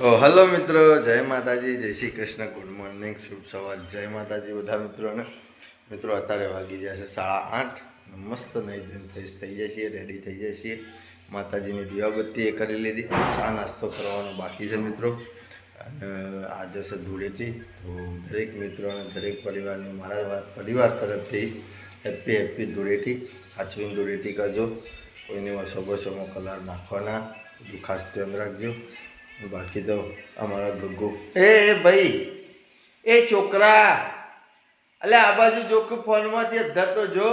Hello મિત્રો, જય માતાજી, જય શ્રી કૃષ્ણ, ગુડ મોર્નિંગ, શુભ સવાર જય માતાજી બધા મિત્રોને. મિત્રો, અત્યારે વાગી જાય છે સાડા આઠ. મસ્ત નહીં ધોઈને ફ્રેશ થઈ જાય છીએ રેડી થઈ જાય છીએ. માતાજીની દીવાબત્તી એ કરી લીધી. ચા નાસ્તો કરવાનો બાકી છે મિત્રો. અને આજે છે ધૂળેટી. તો દરેક મિત્રો અને દરેક પરિવારને, મારા પરિવાર તરફથી હેપી હેપી ધૂળેટી. આચવીને ધૂળેટી કરજો. કોઈને વસો બસોમાં કલર નાખવાના. ખાસ ધ્યાન રાખજો. બાકી તો અમારા ગગ્ગો એ ભાઈ એ છોકરા એટલે આ બાજુ જો કે ફોનમાંથી અધર તો જો.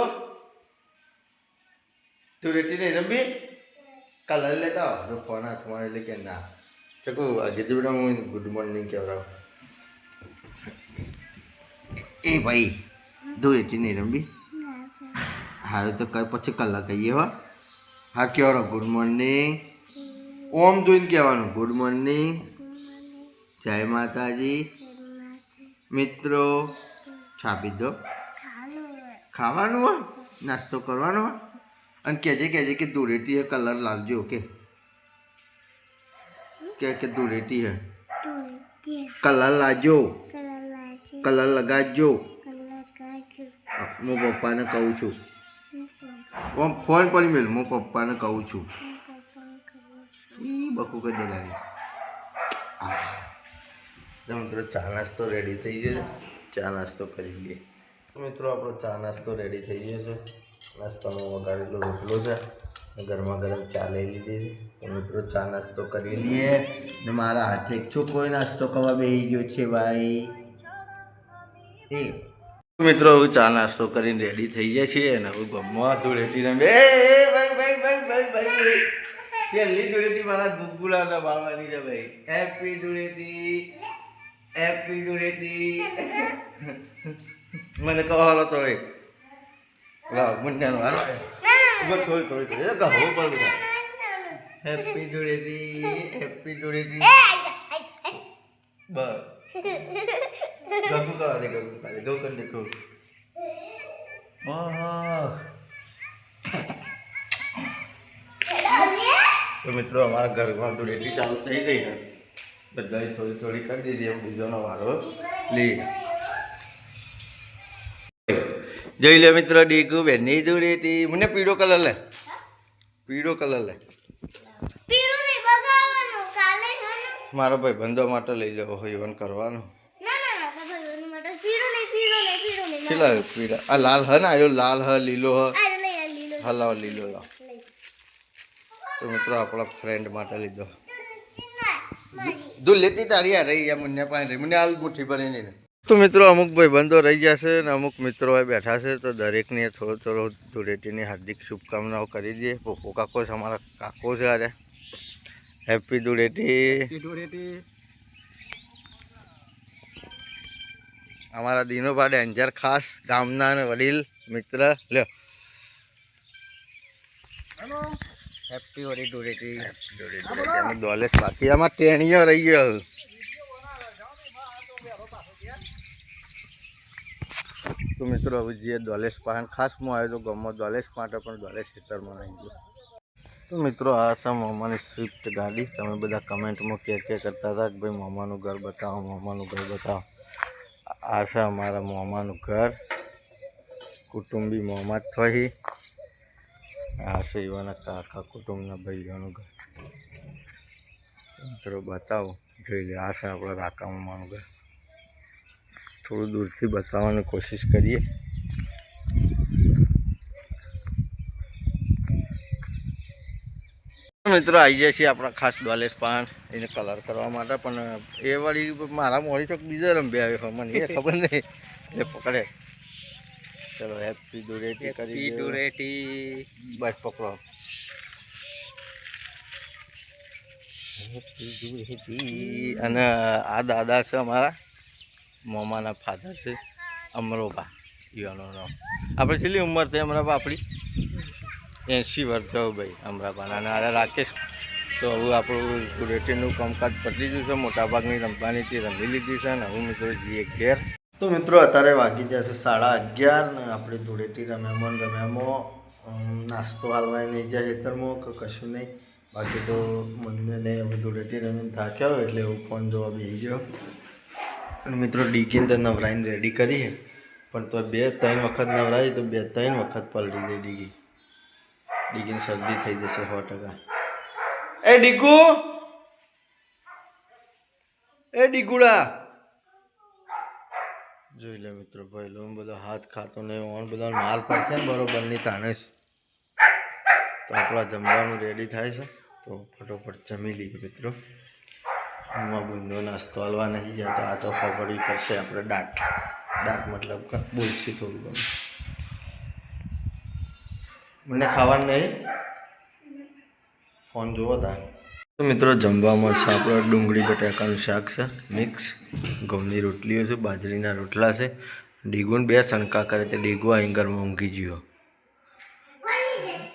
તું રેટી નહીં રમી? કલર લેતા આવ. જો ફોન હાથમાં એટલે કે ના. ચકુ કીધું બેટા હું ગુડ મોર્નિંગ કહેવડાવ. એ ભાઈ તું રેટી નહીં રમી? હારું તો કઈ પછી કલાક કહીએ હો. હા કહેવાનો ગુડ મોર્નિંગ ઓમ જોઈને કહેવાનું. ગુડ મોર્નિંગ જય માતાજી. મિત્રો છાપી દો ખાવાનું હોય નાસ્તો કરવાનો હોય અને કહેજે કહેજે કે ધૂળેટી હે કલર લાવજો ઓકે? કે કે ધૂળેટી હે? કલર લાવજો. કલર લગાજો હું પપ્પાને કહું છું. ઓમ ફોન પર મેલ હું પપ્પાને કહું છું. બકુ કરી દે તો મિત્રો ચા નાસ્તો રેડી થઈ ગયો છે. ચા નાસ્તો કરી લઈએ. મિત્રો આપણો ચા નાસ્તો રેડી થઈ ગયો છે. નાસ્તામાં વઘારેલો રોટલો છે. ગરમા ગરમ ચા લઈ લીધી છે. તો મિત્રો ચા નાસ્તો કરી લઈએ. ને મારા હાથે એક છોકરો નાસ્તો કરવા બેસી ગયો છે ભાઈ. એ. મિત્રો હવે ચા નાસ્તો કરીને રેડી થઈ ગયા છીએ અને હવે ગમવા ધૂળેટી રમે. એ એ, ભાઈ ભાઈ ભાઈ ભાઈ ભાઈ. પહેલી ધૂળેટી મારા ગુગુલાના બાળવાની છે ભાઈ હેપી ધૂળેટી હેપી ધૂળેટી મને કહો હાલો તો રે લાવ મુન્યાનો હાલો ઊભો થોડી થોડી થોડી એ કહો પર બધા હેપી ધૂળેટી હેપી ધૂળેટી બસ ગગુ કરવા દે ગગુ કરવા દે ગગુ કરી દે થોડું ઓહો તો મિત્રો અમારા ઘરમાં ધૂળેટી ચાલુ થઈ ગઈ છે. બધાએ થોડી થોડી કરી દીધી એમ બીજોનો વારો. લઈ જોઈ લે મિત્રો ડીગુ બેનની ધૂળેટી. મને પીળો કલર લે. પીળો કલર લે. મારો ભાઈ બંધો માટે લઈ જવો હોય એવન કરવાનું. પીળું? આ લાલ હ ને આયો લાલ હ લીલો હ. આ લઈ આ લીલો હા લાવ લીલો લાવ તો મિત્રો આપણા ફ્રેન્ડ માટે લીધો. દૂધ લેતી તારી આ રહી ગયા મુન્યા પાસે રહી. મને હાલ મુઠ્ઠી ભરી નહીં તો મિત્રો અમુક ભાઈ બંધો રહી ગયા છે ને અમુક મિત્રો બેઠા છે તો દરેકને થોડો થોડો ધૂળેટીની હાર્દિક શુભકામનાઓ કરી દઈએ. પોપો કાકો છે અમારા કાકો છે આજે. હેપી ધૂળેટી અમારા દિનોભા ડેન્જર ખાસ ગામના અને વડીલ મિત્ર લ્યો. હેપી હોળી ધૂળેટી ધૂળેટી ડોલેસ બાકી આમાં ટેણીઓ રહી ગયો. તો મિત્રો હવે જે દ્વાલેશ પાસે ખાસ હું આવ્યો તો ગમો દોલેશ માટે પણ દ્વાલેશ ખેતરમાં નહીં ગયો. તો મિત્રો આ છે મામાની સ્વિફ્ટ ગાડી. તમે બધા કમેન્ટમાં કે કે કરતા હતા કે ભાઈ મામાનું ઘર બતાવો મામાનું ઘર બતાવો. આ છે અમારા મામાનું ઘર. કુટુંબી મોહમ્મદ થઈ. આ છે એવાના કુટુંબના ભાઈઓનું ઘર. મિત્રો બતાવો, જોઈ લે આ આપણા રાકા મામાનું ઘર. થોડું દૂરથી બતાવવાની કોશિશ કરીએ. મિત્રો આવી જાય છે આપણા ખાસ દ્વાલેશ પાન એને કલર કરવા માટે, પણ એ વળી મારા મોડી ચોક બીજો રંભે આવ્યો મને એ ખબર નહીં. એ પકડે. ચલો હેપી ધૂળેટી કરી ધૂળેટી બસ પકડો. અને આ દાદા છે અમારા. મોમાના ફાધર છે. અમરોબા ઈવાનો નામ આપણે છેલ્લી ઉંમર થઈ અમરાબા આપણી એંશી વર્ષ થયો ભાઈ અમરાબાના. અને આરે રાકેશ તો હવે આપણું ધૂળેટીનું કામકાજ પતી ગયું છે. મોટાભાગની રમવાની તે રમી લીધી છે. ને હું મિત્રો જઈએ ઘેર. તો મિત્રો અત્યારે વાગી જશે સાડા અગિયાર ને આપણે ધૂળેટી રમ્યામાં રમ્યામાં નાસ્તો હાલવાય નહીં જાય ખેતરમાં કે કશું નહીં. બાકી તો મમ્મીને હવે ધૂળેટી રમીને થાક્યા હોય એટલે હું ફોન જોવા બેસી ગયો. અને મિત્રો ડીકીને તો નવરાઈને રેડી કરીએ પણ તો બે ત્રણ વખત નવરાઈ તો બે ત્રણ વખત પલટી જાય ડીગી ડીગીને શરદી થઈ જશે સો ટકા. એ ડીકુ! એ ડીકુડા! જોઈ લે મિત્રો ભાઈ લોન બધો હાથ ખાતો ને ઓન બધો માલ પડશે ને બરોબરની તાણે તો આપણા જમવાનું રેડી થાય છે. તો ફટોફટ જમી લઈએ મિત્રો. એમાં બુંદો નાસ્તો હાલવા નહીં જાય તો આ તો ખબડી પડશે આપણે દાંત. દાંત મતલબ બોલશી થોડું ઘણું. મને ખાવાનું નહીં? ફોન જુઓ તા તો મિત્રો જમવામાં છે આપણો ડુંગળી બટાકાનું શાક છે મિક્સ. ઘઉંની રોટલીઓ છે બાજરીના રોટલા છે. ડીગુન બે સણકા કરે તે ડીગુ ઘરમાં ઊંઘી ગયો.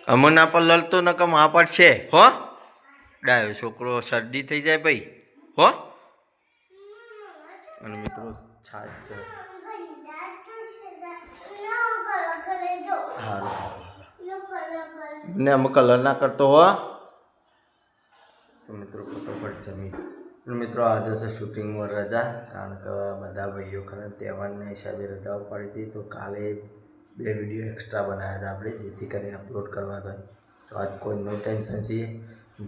અમરના પર લલતો નકમ આ પર છે હો? ડાયો છોકરો શરદી થઈ જાય ભાઈ હો? અને મિત્રો છાશ છે. સારું ને અમે કલર ના કરતો હો. તો મિત્રો ફટોફટ જમી. મિત્રો આજે છે શૂટિંગમાં રજા, કારણ કે બધા ભાઈઓ ખરા તહેવારના હિસાબે રજાઓ પડી હતી. તો કાલે બે વીડિયો એક્સ્ટ્રા બનાવ્યા હતા આપણે, જેથી કરીને અપલોડ કરવા થાય તો આજ કોઈ નો ટેન્શન છીએ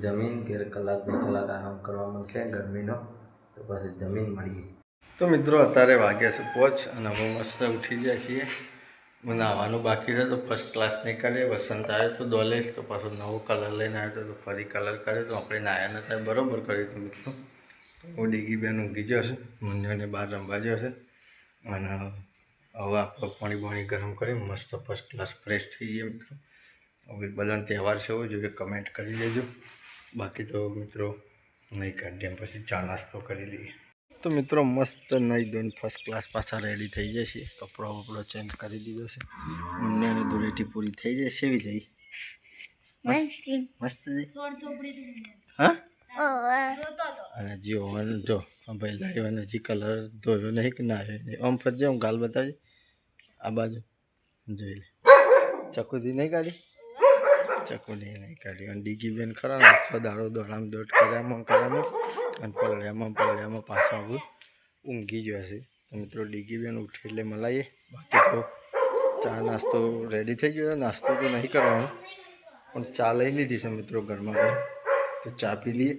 જમીન ઘેર કલાક, બે કલાક આરામ કરવા મળશે ગરમીનો. તો પછી જમીન મળીએ. તો મિત્રો, અત્યારે વાગ્યા છે પહોંચ અને હું મસ્ત ઉઠી જાય છીએ. નાહવાનું બાકી છે તો ફર્સ્ટ ક્લાસ કરે વસંત આવ્યો તો દોલેશ તો પાછો નવો કલર લઈને આવ્યો તો ફરી કલર કર્યો તો આપણે નાયા થાય બરાબર કર્યું હતું મિત્રો. હું ડીગી બેન ઊંઘી ગયો છે મુંજાને બહાર રમવા ગયો છે, અને હવે આપણે પાણી પાણી ગરમ કરી, મસ્ત ફર્સ્ટ ક્લાસ ફ્રેશ થઈ ગયા મિત્રો. હવે બધાને તહેવાર છે, એવું જોઈએ કમેન્ટ કરી દેજો. બાકી તો મિત્રો, નહીં કાઢીએ, પછી ચા નાસ્તો કરી લઈએ. તો મિત્રો મસ્ત નહીં ધોઈને ફર્સ્ટ ક્લાસ પાછા રેડી થઈ જશે કપડો વપડો ચેન્જ કરી દીધો છે. મુન્યાની ધૂળેટી પૂરી થઈ જશે. એવી જઈ? મસ્ત હા? જીઓ હજી જો ભાઈ લાવ્યો હજી કલર ધોયો નહીં કે ના આવ્યો નહીં. આમ ફરજે હું ગાલ બતાવજે. આ બાજુ. જોઈ લે. ચકુથી નહીં કાઢી? ચકુની નહીં કાઢી અને ડીગી બેન ખરા આખો દાડો દોડામ દોડ કર્યામાં કર્યામાં. અને પલળ્યામાં પલળ્યામાં પાછો આવું ઊંઘી ગયો છે. તો મિત્રો ડીગી બેન ઉઠી એટલે મલાઈએ. બાકી તો ચા નાસ્તો રેડી થઈ ગયો નાસ્તો તો નહીં કરવાનો. પણ ચા લઈ લીધી છે મિત્રો ઘરમાં ઘર. તો ચા પી લઈએ.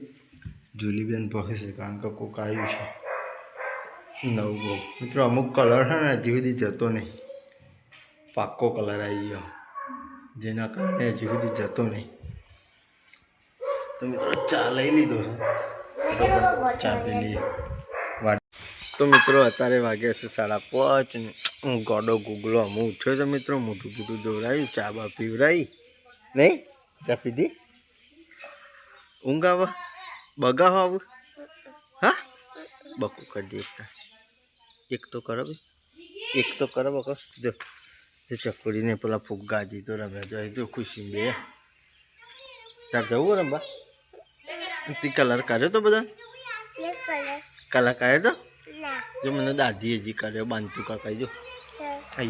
જુલીબેન ભગે છે કારણ કે કોક આવ્યું છે. નવું બહુ. મિત્રો અમુક કલર છે ને હજી સુધી જતો નહીં. પાક્કો કલર આવી ગયો. જેના કારણે હજી સુધી જતો નહીં. તો મિત્રો ચા લઈ લીધો છે. બરોબર, ચા પી લઈએ. વાટ- તો મિત્રો અત્યારે વાગ્યા છે સાડા પાંચ ને હું ગોડો ગુગલો અમુક ઉઠ્યો છે મિત્રો મોટું મોટું દોડાયું ચા બા પીવરાઈ. નહીં? ચા પીધી? ઊંઘ આવે? બગાવ આવું? હા? બકુ કરી દે એકતા. એક તો કરો ભઈ. એક તો કરો બકો. જો. એ ચકોડીને પેલા ફુગ્ગા તો રમ્યા જો એ જો ખુશી બે તાર જવું રમવા તે કલર કર્યો તો બધા કલર કર્યો તો જો મને દાદી હજી કર્યો બાંધતું કાકા જો હે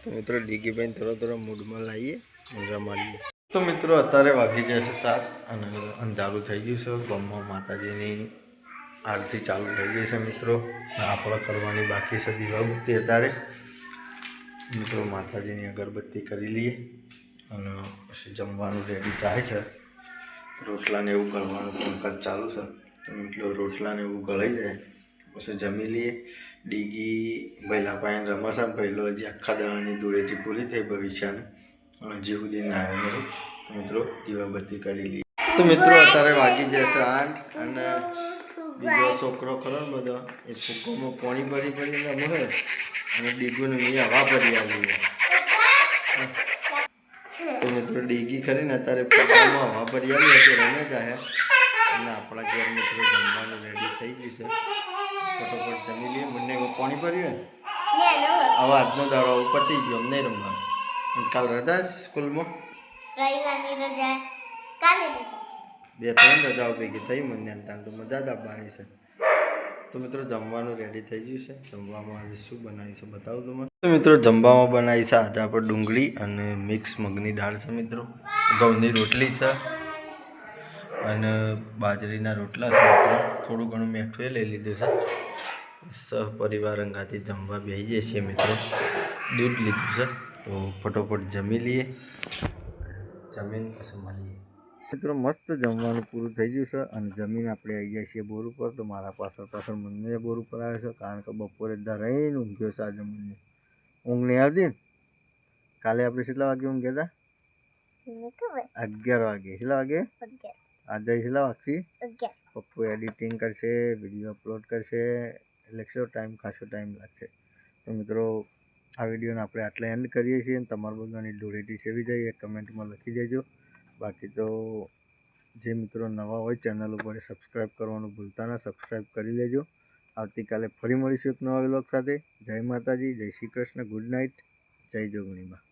તો મિત્રો ડીગીભાઈ થોડો થોડો મૂડમાં લાવીએ રમાડીએ તો મિત્રો અત્યારે વાગી જશે સાત અને અંધારું થઈ ગયું છે બ્રહ્મા માતાજીની આરતી ચાલુ થઈ ગઈ છે મિત્રો. આપણે કરવાની બાકી છે દીવાબત્તી અત્યારે. મિત્રો માતાજીની અગરબત્તી કરી લઈએ. અને પછી જમવાનું રેડી થાય છે. રોટલાને એવું ગળવાનું કામકાજ ચાલુ છે. તો મિત્રો રોટલાને એવું ગળાઈ જાય. પછી જમી લઈએ. ડીગી ભૈલા પાયન રમશે પહેલો હજી આખા દાણાની ધૂળેટી પૂરી થઈ ભવિષ્યની. અને હજી સુધી ના આવ્યો નહીં. મિત્રો દીવાબત્તી કરી લઈએ. તો મિત્રો અત્યારે વાગી જશે આઠ અને બીજો છોકરો ખરો ને બધો એ ફૂકોમાં પાણી ભરી ભરીને મળે અને ડીગુને મેં હવા ભરી આવી તો મિત્રો ડીગી કરીને અત્યારે ફૂકોમાં હવા ભરી આવી હતી રમે જાય અને આપણા ઘેર મિત્રો જમવાનું રેડી થઈ ગયું છે. ફટોફટ જમી લઈએ બંને પાણી ભર્યું ને? હવે આજનો દાડો પતી ગયો અમને રમવાનું. કાલ રજા સ્કૂલમાં? રવિવારની રજા. કાલે રજા. બે ત્રણ રજાઓ ભેગી થઈ મને તાણ તો મજા જ આપવાની છે. તો મિત્રો જમવાનું રેડી થઈ ગયું છે. જમવામાં આજે શું બનાવ્યું છે બતાવું તમને તો મિત્રો જમવામાં બનાવી છે આજે આપણે ડુંગળી અને મિક્સ મગની દાળ છે મિત્રો. ઘઉંની રોટલી છે અને બાજરીના રોટલા છે થોડું ઘણું મીઠું એ લઈ લીધું છે. સહપરિવાર અંગાથી જમવા બેસી જઈએ છીએ મિત્રો. દૂધ લીધું છે. તો ફટોફટ જમી લઈએ. જમીન પછી મળીએ. મિત્રો મસ્ત જમવાનું પૂરું થઈ ગયું છે અને જમીન આપણે આવી ગયા છીએ બોર ઉપર. તો મારા પાછળ પાછળ મને બોર ઉપર આવે છે કારણ કે બપોરે રહીને ઊંઘ્યો છે આજે મને ઊંઘ નહીં આવતી ને. કાલે આપણે કેટલા વાગે ઊંઘ્યા હતા? અગિયાર વાગે. કેટલા વાગે? આજે કેટલા વાગથી? પપ્પુ એડિટિંગ કરશે વીડિયો અપલોડ કરશે એટલે કેટલો ટાઈમ ખાસો ટાઈમ લાગશે. તો મિત્રો આ વિડીયોને આપણે આટલે એન્ડ કરીએ છીએ અને તમારા બધાની ધૂળેટી સેવી જઈએ કમેન્ટમાં લખી દેજો. બાકી તો જે મિત્રો નવા હોય ચેનલ ઉપર સબસ્ક્રાઈબ કરવાનું ભૂલતા ના સબસ્ક્રાઈબ કરી લેજો. આવતીકાલે ફરી મળીશું એક નવા વ્લોગ સાથે. જય માતાજી, જય શ્રી કૃષ્ણ ગુડ નાઇટ જય જોગણીમાં.